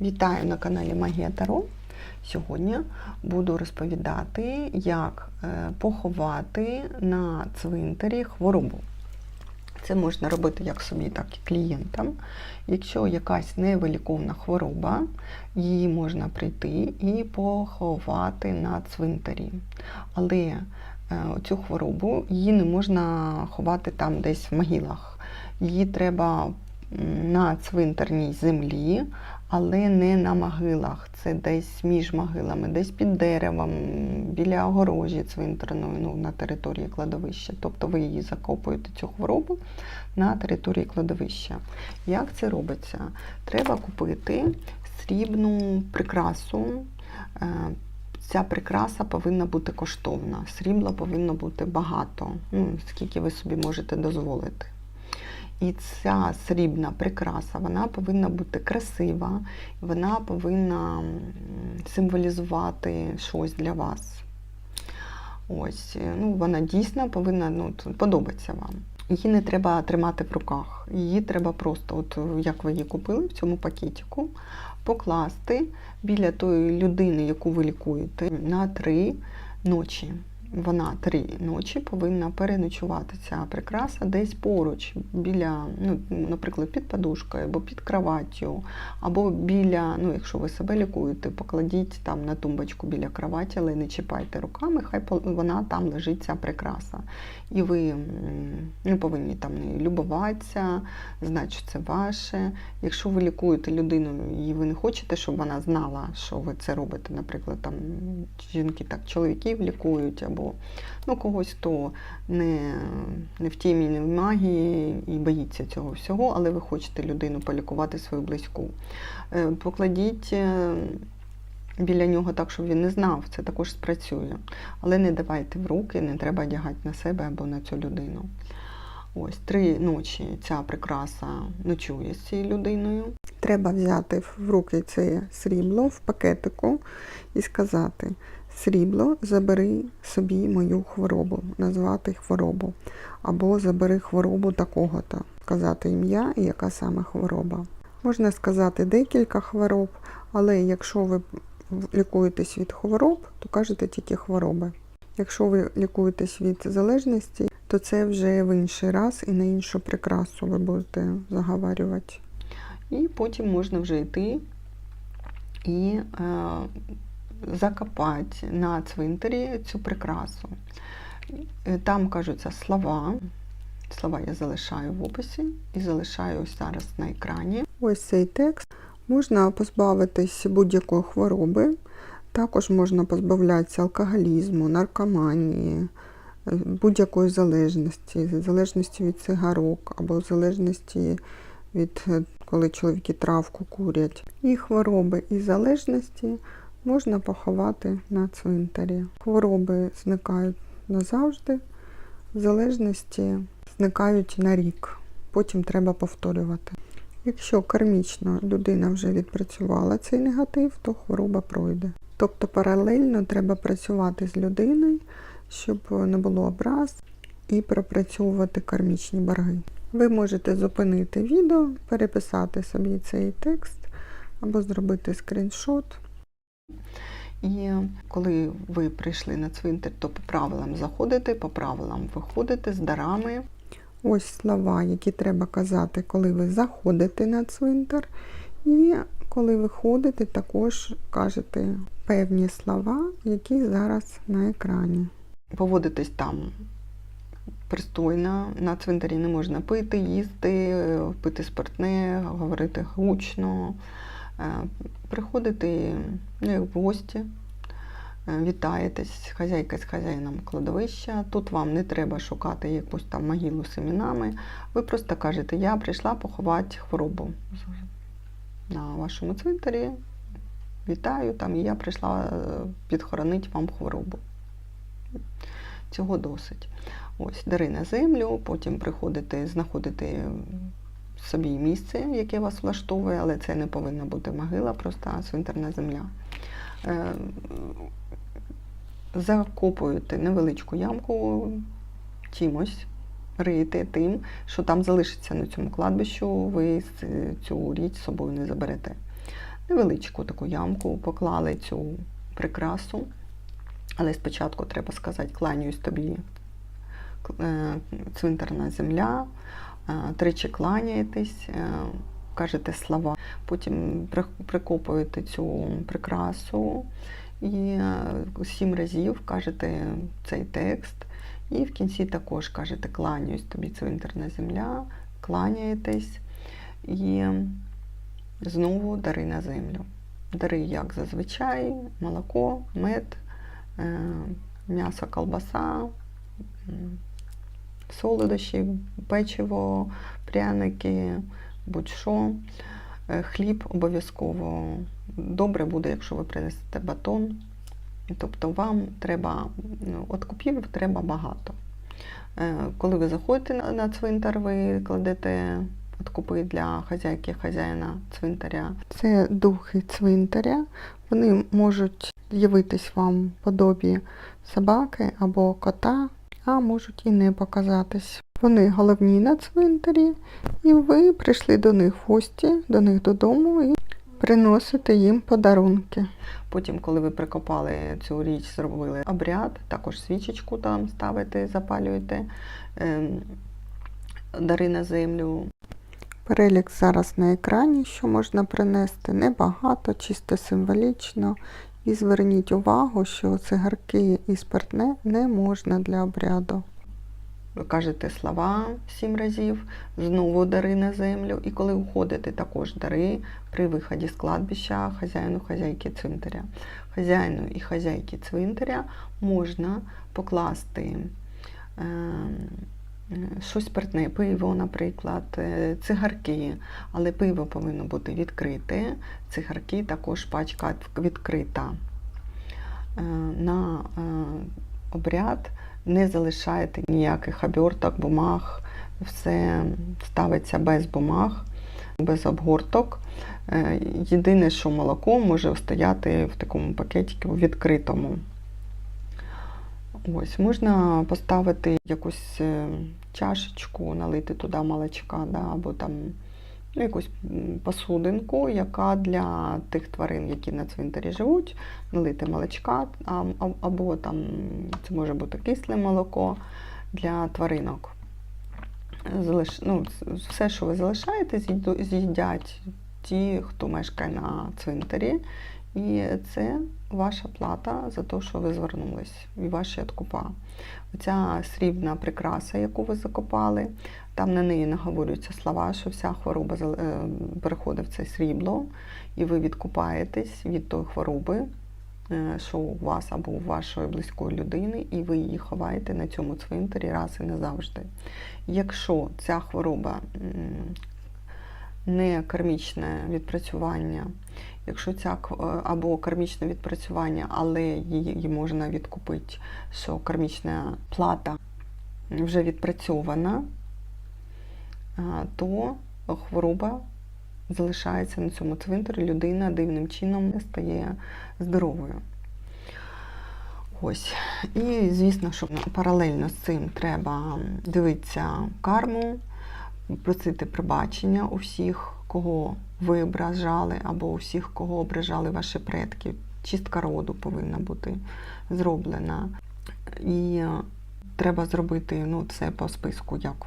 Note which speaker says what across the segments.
Speaker 1: Вітаю на каналі Магія Таро. Сьогодні буду розповідати, як е, поховати на цвинтарі хворобу. Це можна робити як собі, так і клієнтам. Якщо якась невиліковна хвороба, її можна прийти і поховати на цвинтарі. Але е, цю хворобу її не можна ховати там десь в могилах. Її треба на цвинтарній землі, але не на могилах. Це десь між могилами, десь під деревом, біля огорожі цвинтарної, ну, на території кладовища. Тобто ви її закопуєте, цю хворобу на території кладовища. Як це робиться? Треба купити срібну прикрасу. Е, Ця прикраса повинна бути коштовна. Срібла повинно бути багато, ну, скільки ви собі можете дозволити. І ця срібна прикраса, вона повинна бути красива, вона повинна символізувати щось для вас. Ось, е, ну, вона дійсно повинна ну, подобатися вам. Її не треба тримати в руках. Її треба просто, от е, як ви її купили в цьому пакетику, покласти біля тої людини, яку ви лікуєте, на три ночі. Вона три ночі повинна переночувати ця прикраса десь поруч, біля, ну, наприклад, під подушкою, або під кроваттю, або біля, ну, якщо ви себе лікуєте, покладіть там на тумбочку біля кроваті, але не чіпайте руками, хай вона там лежить ця прикраса. І ви не повинні там нею любуватися, знати, що це ваше. Якщо ви лікуєте людину і ви не хочете, щоб вона знала, що ви це робите, наприклад, там жінки так чоловіків лікують, або ну, когось, хто не, не в тімі, не в магії і боїться цього всього, але ви хочете людину полікувати свою близьку. Е, Покладіть е, біля нього так, щоб він не знав, це також спрацює. Але не давайте в руки, не треба одягати на себе або на цю людину. Ось три ночі ця прикраса ночує з цією людиною. Треба взяти в руки це срібло в пакетику і сказати: срібло, забери собі мою хворобу, назвати хворобу. Або забери хворобу такого-то, сказати ім'я і яка саме хвороба. Можна сказати декілька хвороб, але якщо ви лікуєтесь від хвороб, то кажете тільки хвороби. Якщо ви лікуєтесь від залежності, то це вже в інший раз і на іншу прикрасу ви будете заговарювати. І потім можна вже йти і е, закопати на цвинтарі цю прикрасу. Е, Там кажуться слова. Слова я залишаю в описі і залишаю зараз на екрані. Ось цей текст. Можна позбавитись будь-якої хвороби. Також можна позбавлятися алкоголізму, наркоманії, е, будь-якої залежності, залежності від цигарок або залежності від е, коли чоловіки травку курять. І хвороби і залежності можна поховати на цвинтарі. Хвороби зникають назавжди, залежності зникають на рік. Потім треба повторювати. Якщо кармічно людина вже відпрацювала цей негатив, то хвороба пройде. Тобто паралельно треба працювати з людиною, щоб не було образ, і пропрацьовувати кармічні борги. Ви можете зупинити відео, переписати собі цей текст або зробити скріншот. І коли ви прийшли на цвинтар, то по правилам заходите, по правилам виходите з дарами. Ось слова, які треба казати, коли ви заходите на цвинтар. І коли виходите, також кажете певні слова, які зараз на екрані. Поводитесь там пристойно, на цвинтарі не можна пити, їсти, пити спиртне, говорити гучно, Е, приходити ну, як в гості, е, вітаєтесь, хазяйка з хазяїном кладовища. Тут вам не треба шукати якусь там могилу з іменами. Ви просто кажете, я прийшла поховати хворобу на вашому цвинтарі. Вітаю, там і я прийшла е, підхоронити вам хворобу. Цього досить. Ось, дари на землю, потім приходите, знаходите собі місце, яке вас влаштовує, але це не повинна бути могила, просто цвинтарна земля. Е, Закопуєте невеличку ямку чимось, риєте тим, що там залишиться на цьому кладбищу, ви цю річ з собою не заберете. невеличку таку ямку, поклали цю прикрасу. Але спочатку треба сказати, кланяюсь тобі е, цвинтарна земля, тричі кланяєтесь, е, кажете слова, потім прикопуєте цю прикрасу і е, сім разів кажете цей текст. І в кінці також кажете кланяюсь тобі цвинтарна земля, кланяєтесь і знову дари на землю. Дари, як зазвичай, молоко, мед, е, м'ясо, колбаса, солодощі, печиво, пряники, будь-що. Е, Хліб обов'язково добре буде, якщо ви принесете батон. Тобто вам треба, ну, от купів треба багато. Е, Коли ви заходите на- цвинтар, ви кладете откупи для хазяйки, хазяїна цвинтаря. Це духи цвинтаря. Вони можуть з'явитись вам в подобі собаки або кота, а можуть і не показатись. Вони головні на цвинтарі, і ви прийшли до них в гості, до них додому і приносите їм подарунки. Потім, коли ви прикопали цю річ, зробили обряд, також свічечку там ставите, запалюєте, ем, дари на землю. Перелік зараз на екрані, що можна принести, небагато, чисто символічно. І зверніть увагу, що цигарки і спиртне не можна для обряду. Ви кажете слова сім разів, знову дари на землю. І коли уходите, також дари при виході з кладбища хазяїну хазяйки цвинтаря. Хазяїну і хазяйки цвинтаря можна покласти е, е, щось спиртне, пиво, наприклад, е, цигарки, але пиво повинно бути відкрите, цигарки також пачка відкрита. Е, На е, обряд не залишаєте ніяких оберток, бумаг, все ставиться без бумаг, без обгорток. Єдине, що молоко може стояти в такому пакетику відкритому. Ось, можна поставити якусь е, чашечку, налити туди молочка, да, або там ну, якусь посудинку, яка для тих тварин, які на цвинтарі живуть, налити молочка, або там це може бути кисле молоко для тваринок. Залиш... Ну, все, що ви залишаєте, з'їдять ті, хто мешкає на цвинтарі. І це ваша плата за те, що ви звернулись, і ваші откупа. Оця срібна прикраса, яку ви закопали, там на неї наговорюються слова, що вся хвороба е, переходить в це срібло, і ви відкупаєтесь від тої хвороби, е, що у вас або у вашої близької людини, і ви її ховаєте на цьому цвинтарі раз і назавжди. Якщо ця хвороба не кармічне відпрацювання, якщо ця е, або кармічне відпрацювання, але її, можна відкупити, що кармічна плата вже відпрацьована, то хвороба залишається на цьому цвинтарі, людина дивним чином стає здоровою. Ось. І звісно, що паралельно з цим треба дивитися карму, просити пробачення у всіх, кого ви ображали, або усіх, кого ображали ваші предки. Чистка роду повинна бути зроблена. І е, треба зробити ну, це по списку, як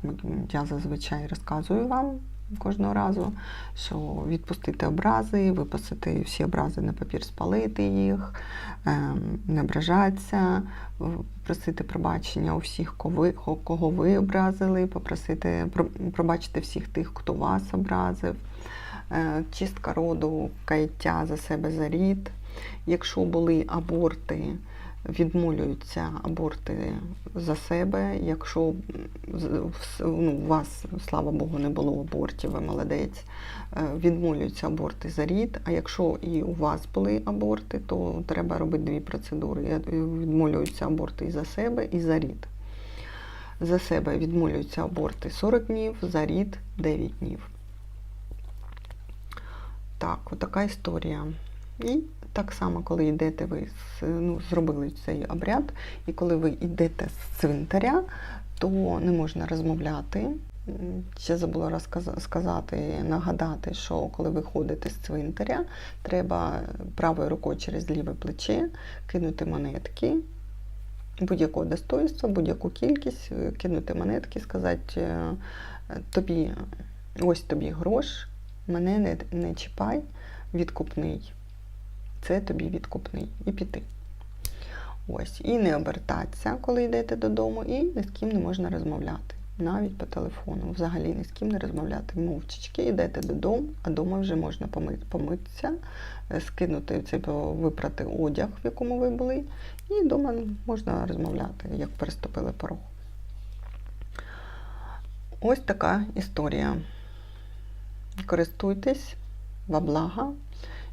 Speaker 1: я зазвичай розказую вам кожного разу, що відпустити образи, виписати всі образи на папір, спалити їх, ем, не ображатися, просити пробачення у всіх, кого ви, ко- кого ви образили, попросити пробачити всіх тих, хто вас образив, Е, чистка роду, каяття за себе за рід. Якщо були аборти, відмолюються аборти за себе. Якщо ну, у вас, слава Богу, не було абортів, ви молодець, е, відмолюються аборти за рід. А якщо і у вас були аборти, то треба робити дві процедури. Е, Відмолюються аборти і за себе, і за рід. За себе відмолюються аборти 40 днів, за рід 9 днів. Так, отака історія. І так само, коли йдете, ви ну, зробили цей обряд, і коли ви йдете з цвинтаря, то не можна розмовляти ще забула сказати, нагадати, що коли ви ходите з цвинтаря, треба правою рукою через ліве плече кинути монетки будь-якого достоинства, будь-яку кількість, е, кинути монетки, сказати е, тобі, ось тобі грош, мене не, не чіпай, відкупний. Це тобі відкупний. І піти. Ось. І не обертатися, коли йдете додому, і ні з ким не можна розмовляти. Навіть по телефону. Взагалі ні з ким не розмовляти. Мовчечки, йдете додому, а вдома вже можна помитися, е, скинути цей, випрати одяг, в якому ви були, і вдома можна розмовляти, як переступили порог. Ось така історія. Користуйтесь во благо.